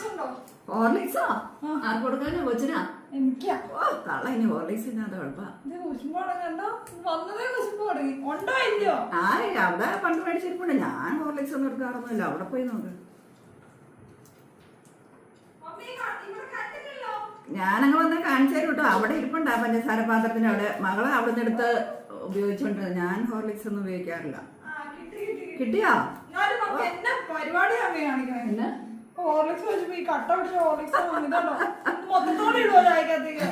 Horlicks ഉണ്ടോ? ഹോർലിക്സോ? ആർക്ക് കൊടുക്കാനോ കൊച്ചിനാ? എനിക്കാ. ഓ തള്ള ഇനി ഹോർലിക്സ് ഇല്ലാത്ത കുഴപ്പ കണ്ടോ? വന്നതേ കുശുമ്പ് തുടങ്ങി. ഉണ്ടോ ഇല്ലയോ? ആ അവിടെ പണ്ട് മേടിച്ചിരിപ്പുണ്ട്. ഞാൻ ഹോർലിക്സ് ഒന്നും എടുക്കാറൊന്നുമില്ല. അവിടെ പോയി നോക്ക്. ഞാനങ്ങ് വന്ന് കാണിച്ചു തരും കേട്ടോ. അവിടെ ഇരിപ്പുണ്ട് ആ പഞ്ചസാര പാത്രത്തിന് അവിടെ. മകളെ അവിടെ നിന്ന് എടുത്ത് ഉപയോഗിച്ചോണ്ട് ഞാൻ ഹോർലിക്സ് ഒന്നും ഉപയോഗിക്കാറില്ല. കിട്ടിയോ? പരിപാടിയാണ് കാണിക്കണേ? ഹോർലിക്സ് വെച്ചപ്പോ ഈ കട്ട പിടിച്ച ഹോർലിക്സ് ഇതാണോ മൊത്തത്തോടെ ഇടുവോ ചായക്കകത്തേക്ക്?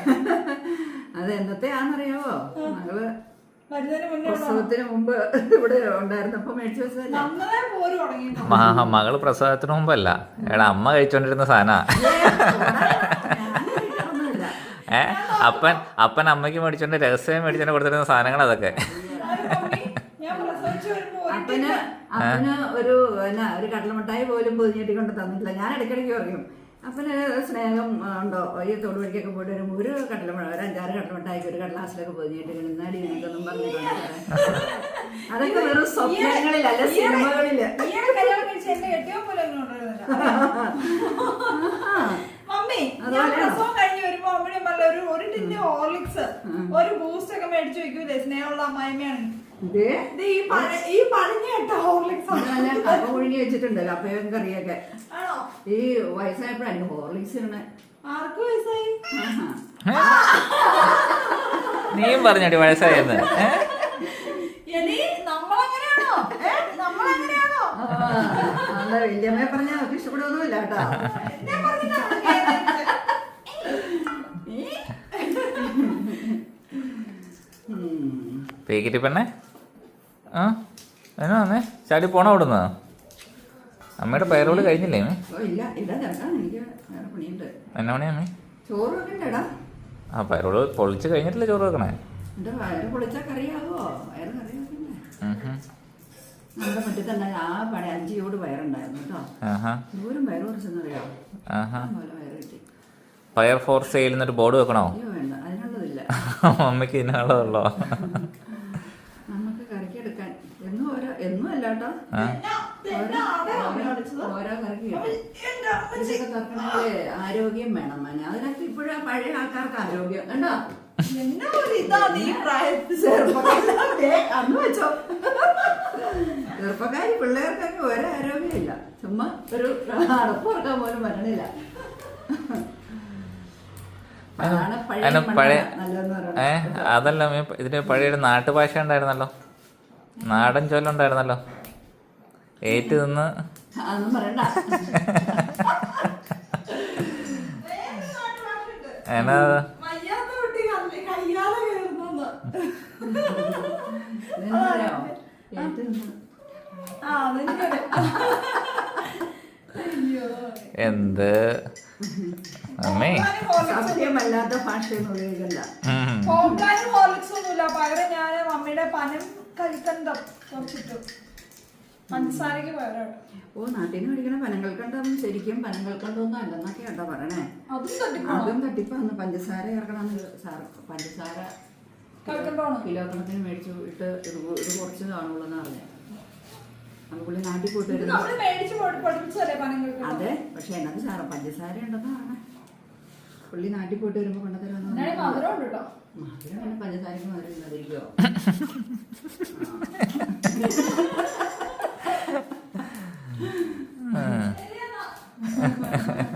അത് എന്നത്തെയാണെന്നറിയാവോ മകൾ. പ്രസവത്തിന് മുമ്പ് ഇവിടെ ഉണ്ടായിരുന്നപ്പോ മേടിച്ചു വെച്ചതല്ലേ? മകൾ പ്രസവത്തിന് മുമ്പല്ല. എടാ അമ്മ കഴിച്ചോണ്ടിരുന്ന സാധന. ഏ? അപ്പൻ അപ്പൻ അമ്മയ്ക്ക് മേടിച്ചോണ്ട് രഹസ്യം മേടിച്ചോണ്ട് കൊടുത്തിരുന്ന സാധനങ്ങൾ അതൊക്കെ മമ്മി ഞാൻ പ്രസവിച്ചു വരുമ്പോ ഒരു അപ്പന് അപ്പന് ഒരു എന്നാ ഒരു കടലമിഠായി പോലും പൊതിഞ്ഞിട്ട് കൊണ്ട് തന്നിട്ടില്ല. ഞാൻ ഇടയ്ക്കിടയ്ക്ക് പറയും അപ്പന് സ്നേഹം ഉണ്ടോ? ഈ തോട് വഴിക്കൊക്കെ പോയിട്ട് വരുമ്പോൾ ഒരു കടലമിഠ ഒരു അഞ്ചാറ് കടലമിഠായിക്ക് ഒരു കടലാസിലൊക്കെ പൊതിഞ്ഞിട്ട് നിന്നാടി നിനക്കൊന്നും പറഞ്ഞിട്ടുണ്ട്. അതൊക്കെ വെറും സ്വപ്നങ്ങളിലല്ല സിനിമകളിൽ. മമ്മി ഞാൻ? പ്രസവം കഴിഞ്ഞ് വരുമ്പോ അമ്മയുടെ നല്ല ഒരു ഒരു ടിന്ന് ഹോർലിക്സ് ഒരു ബൂസ്റ്റ് ഒക്കെ മേടിച്ചു വെക്കൂലേ സ്നേഹമുള്ള അമ്മായിമ്മയാണ് ഇതേ വെച്ചിട്ടുണ്ടല്ലോ കപ്പയും കറിയൊക്കെ. ആണോ? ഈ വയസ്സായപ്പോഴാണ് ഹോർലിക്സ് ഇങ്ങനെ ആർക്ക് വയസ്സായി? നീയും പറഞ്ഞടി വയസ്സായെന്ന്. വല്യമ്മയെ പറഞ്ഞ അവർക്ക് ഇഷ്ടപ്പെടുന്നില്ല കേട്ടോ. പെണ്ണെ? ആ? എന്നാ വന്നേ? ചാടി പോണ അവിടുന്ന്? അമ്മയുടെ പയറോട് കഴിഞ്ഞില്ലേ അമ്മേ? എന്നാ പണി അമ്മേ? ആ പയറോട് പൊളിച്ച് കഴിഞ്ഞിട്ടില്ല ചോറ് വെക്കണേ? നമ്മുടെ തന്നെ ആ കേട്ടോ. ദൂരം പയർ ഫോർ സെയിൽ എന്നൊരു ബോർഡ് വെക്കണോ? അമ്മയ്ക്ക് അതിനുള്ളതില്ല. അമ്മയ്ക്ക് ഇതിനുള്ളതുള്ളോ നമുക്ക് കറിക്ക് എടുക്കാൻ എന്നും ഓരോ എന്നും അല്ല കേട്ടോ ആ എന്നാ? ഇതെന്നാ അവിടെ അമ്മ കാണിച്ചത്? ഓരോ കറിക്ക് അമ്മ, കിട്ടും എന്റെ അമ്മച്ചി. ഇതൊക്കെ തക്കണേ ആരോഗ്യം വേണം മോനെ അതിനൊക്കെ ഇപ്പോഴാ പഴയ ആൾക്കാർക്ക് ആരോഗ്യം. കണ്ടോ? എന്നാ ഒരു ഇതാ നീ പ്രായത്തിൽ ചെറുപ്പക്കാരെ പിള്ളേർക്കൊക്കെ ഒരു ആരോഗ്യമില്ല. ചുമ്മാ ഒരു അടപ്പുറക്കാൻ പോലും വരണില്ല പഴയ പഴയ മണ്ണാണ് പറയുന്നത്. അതല്ല ഇതിന്റെ പഴയ നാട്ടുഭാഷ ഉണ്ടായിരുന്നല്ലോ. നാടൻ ചൊല്ല് ഉണ്ടായിരുന്നല്ലോ. ഏറ്റ് നിന്ന്. അതൊന്നും പറയണ്ട. എന്നാ. എന്ത്? അമ്മേ. ഹോർലിക്സും- ഭാഷയൊന്നും ഉപയോഗിക്കണ്ട. ഒന്നുമില്ല. പകരം ഞാൻ മമ്മിയുടെ പനം കൽക്കണ്ടം കുറച്ചിട്ടു. പഞ്ചസാരക്ക് പകരം. ഓ നാട്ടിൽ നിന്ന് മേടിക്കണ പനങ്ങൾക്കണ്ടം ശരിക്കും പനങ്ങൾക്കണ്ടൊന്നും അല്ലെന്നൊക്കെ കേട്ടോ പറയണേ? അതും തട്ടിപ്പാന്ന് പഞ്ചസാര ചേർക്കണമെന്ന് സാർ പഞ്ചസാര കിലോ കണക്കിന് മേടിച്ചു ഇട്ട് ഇത് ഇത് കുറച്ച് കാണുള്ളൂ എന്ന് പറഞ്ഞു. അപ്പൊ പുള്ളി നാട്ടിൽ പോയിട്ട് അതെ പക്ഷെ എന്നത് സാറ പഞ്ചസാര ഉണ്ടെന്നാണ് പുള്ളി നാട്ടിൽ പോയിട്ട് വരുമ്പോ കൊണ്ടുതരാന്ന്. മധുരം പഞ്ചസാരക്ക് മധുരം ഇല്ലാതിരിക്കുവോ? 哈哈哈。